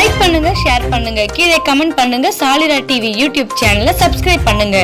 Like பண்ணுங்க share பண்ணுங்க. கீழே கமெண்ட் பண்ணுங்க. சாலிரா டிவி யூடியூப் சேனலை சப்ஸ்கிரைப் பண்ணுங்க.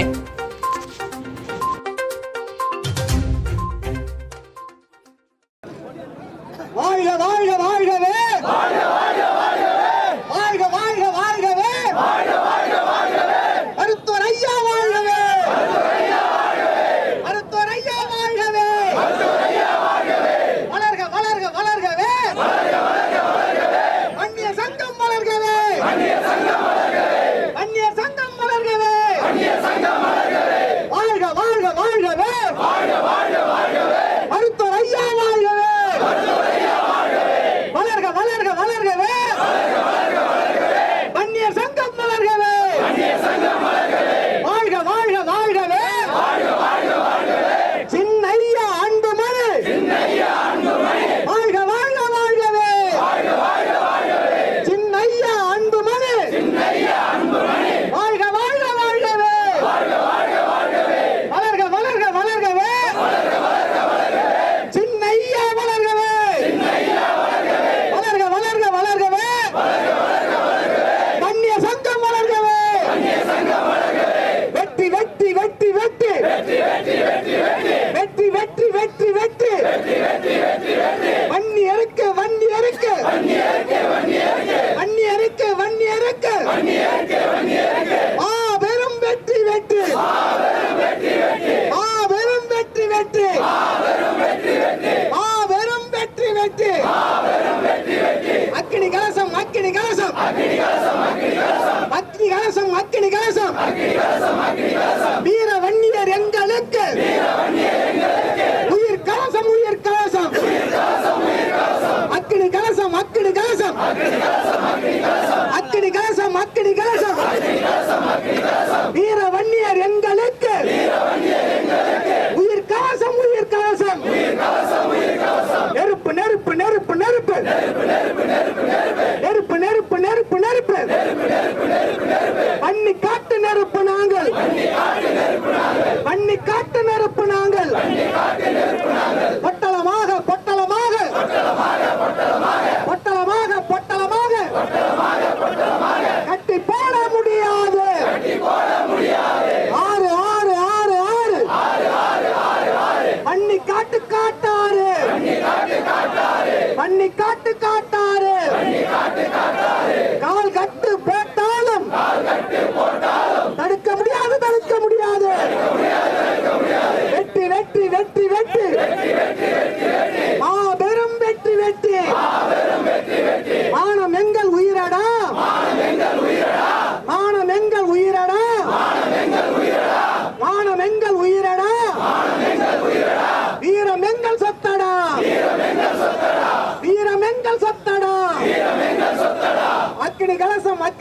Amen.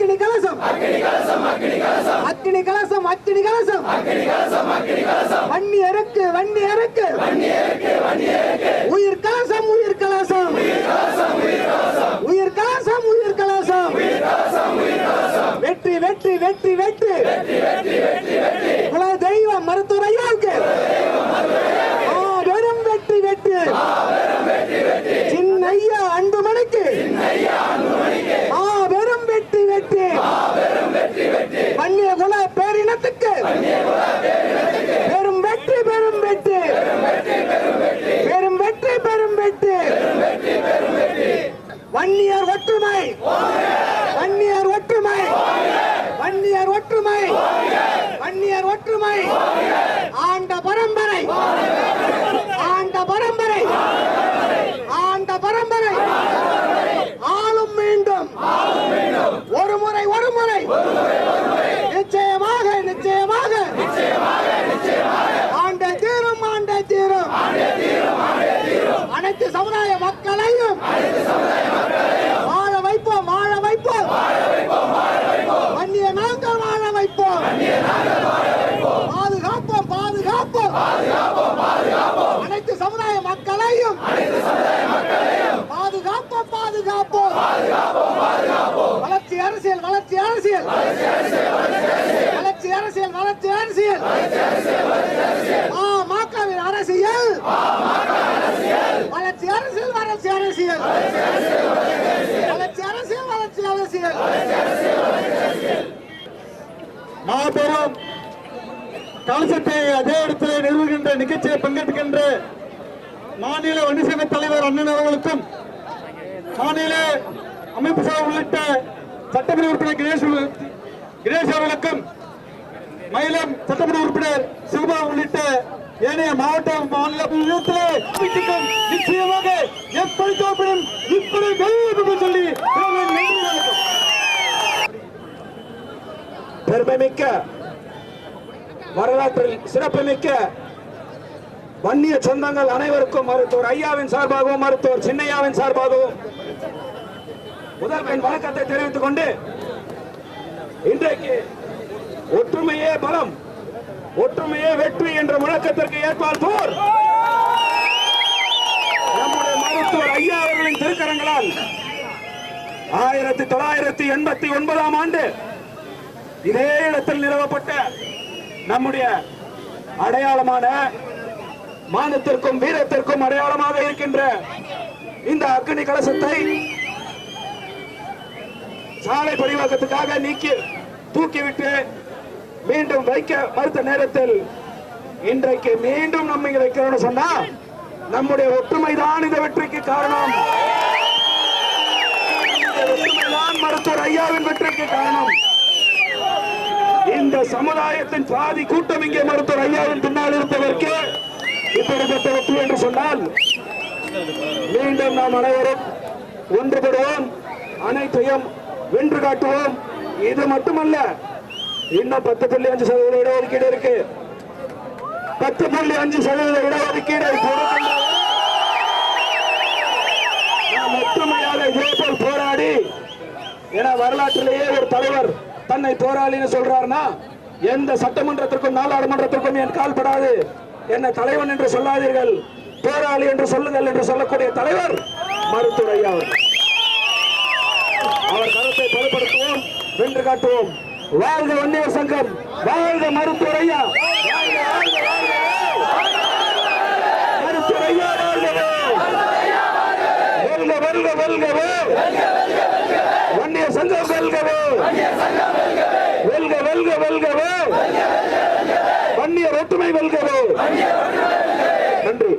அக்னி கலசம் அக்னி கலசம் அக்னி கலசம் வன்னி இறக்கு வன்னி இறக்கு உயிர் கலசம் உயிர் கலசம் உயிர் கலசம் உயிர் கலசம் வெற்றி வெற்றி வெற்றி வெற்றி. இனத்துக்கு. பெரும் வெற்றி பெரும் வெற்றி. பெரும் வெற்றி பெரும் வெற்றி. வன்னியர் ஒற்றுமை. வன்னியர் ஒற்றுமை. வன்னியர் ஒற்றுமை. வன்னியர் ஒற்றுமை. ஆண்ட மக்களையும் பாதுகாப்போம் பாதுகாப்போம். வளர்ச்சி அரசியல் வளர்ச்சி அரசியல். வளர்ச்சி அரசியல் வளர்ச்சி அரசியல். மாக்காவின் அரசியல். வளர்ச்சி அரசியல் வளர்ச்சி அரசியல். வளர்ச்சி அரசியல் வளர்ச்சி அரசியல். மாபெரும் கலசத்தை அதே இடத்திலே நிறுவுகின்ற நிகழ்ச்சியை பங்கேற்கின்ற மாநில வன்னிசங்க தலைவர் அண்ணன் அவர்களுக்கும் மாநில அமைப்பு சார் உள்ளிட்ட சட்டமன்ற உறுப்பினர் கிரேஷ் உள்ள- அவர்களுக்கும் மயிலம் சட்டமன்ற உறுப்பினர் சிவபா உள்ளிட்ட ஏனைய மாவட்ட மாநில நிச்சயமாக எப்படி தோப்பிடும் இப்படி வெல்லும் சொல்லி பெருமைமிக்க வரலாற்றில் சிறப்புமிக்க வன்னிய சொந்தங்கள் அனைவருக்கும் மருத்துவர் ஐயாவின் சார்பாகவும் மருத்துவர் சின்னையாவின் சார்பாகவும் முதல் என் வணக்கத்தை தெரிவித்துக் கொண்டு இன்றைக்கு ஒற்றுமையே பலம் ஒற்றுமையே வெற்றி என்ற முழக்கத்திற்கு ஏற்பால் போர். நம்முடைய மருத்துவர் ஐயா அவர்களின் திருக்கரங்களால் ஆயிரத்தி தொள்ளாயிரத்தி எண்பத்தி ஒன்பதாம் ஆண்டு இதே இடத்தில் நிறுவப்பட்ட நம்முடைய அடையாளமான மானத்திற்கும் வீரத்திற்கும் அடையாளமாக இருக்கின்ற இந்த அக்னி கலசத்தை சாலை பரிவாக்கத்துக்காக நீக்கி தூக்கிவிட்டு மீண்டும் வைக்க மறுத்த நேரத்தில் இன்றைக்கு மீண்டும் நம்ம இங்க வைக்கிறோம் சொன்னா நம்முடைய ஒற்றுமைதான் இந்த வெற்றிக்கு காரணம். மருத்துவர் ஐயாவின் வெற்றிக்கு காரணம். இந்த சமுதாயத்தின் பாதி கூட்டம் இங்கே மருத்துவர் ஐயாவின் பின்னால் இருப்பதற்கு இப்படிப்பட்ட வெற்றி என்று சொன்னால் மீண்டும் நாம் அனைவரும் ஒன்றுபடுவோம். அனைத்தையும் வென்று காட்டுவோம். இது மட்டுமல்ல இன்னும் பத்து புள்ளி அஞ்சு சதவீத இடஒதுக்கீடு இருக்கு. பத்து புள்ளி அஞ்சு சதவீத இடஒதுக்கீடு கொடுக்கின்ற நாம் ஒற்றுமையாக இதேபோல் போராடி ஏன்னா வரலாற்றிலேயே ஒரு தலைவர் தன்னை போராளின்னு சொல்றாருன்னா எந்த சட்டமன்றத்திற்கும் நாடாளுமன்றத்திற்கும் என் கால்படாது என்ன தலைவன் என்று சொல்லாதீர்கள் போராளி என்று சொல்லுங்கள் என்று சொல்லக்கூடிய தலைவர் மருத்துவர் அவர் கருத்தை பலப்படுத்துவோம் வென்று காட்டுவோம். வாழ்க வன்னியர் சங்கம் வாழ்க மருத்துவரையா. ஐயா வாழ்க, வாழ்கவே. வெல்க வெல்க வெல்கவே. வன்னிய சங்கம் வெல்கவே. வெல்க வெல்க வெல்கவே. ஒற்றுமை வெல்கிறது நன்றி.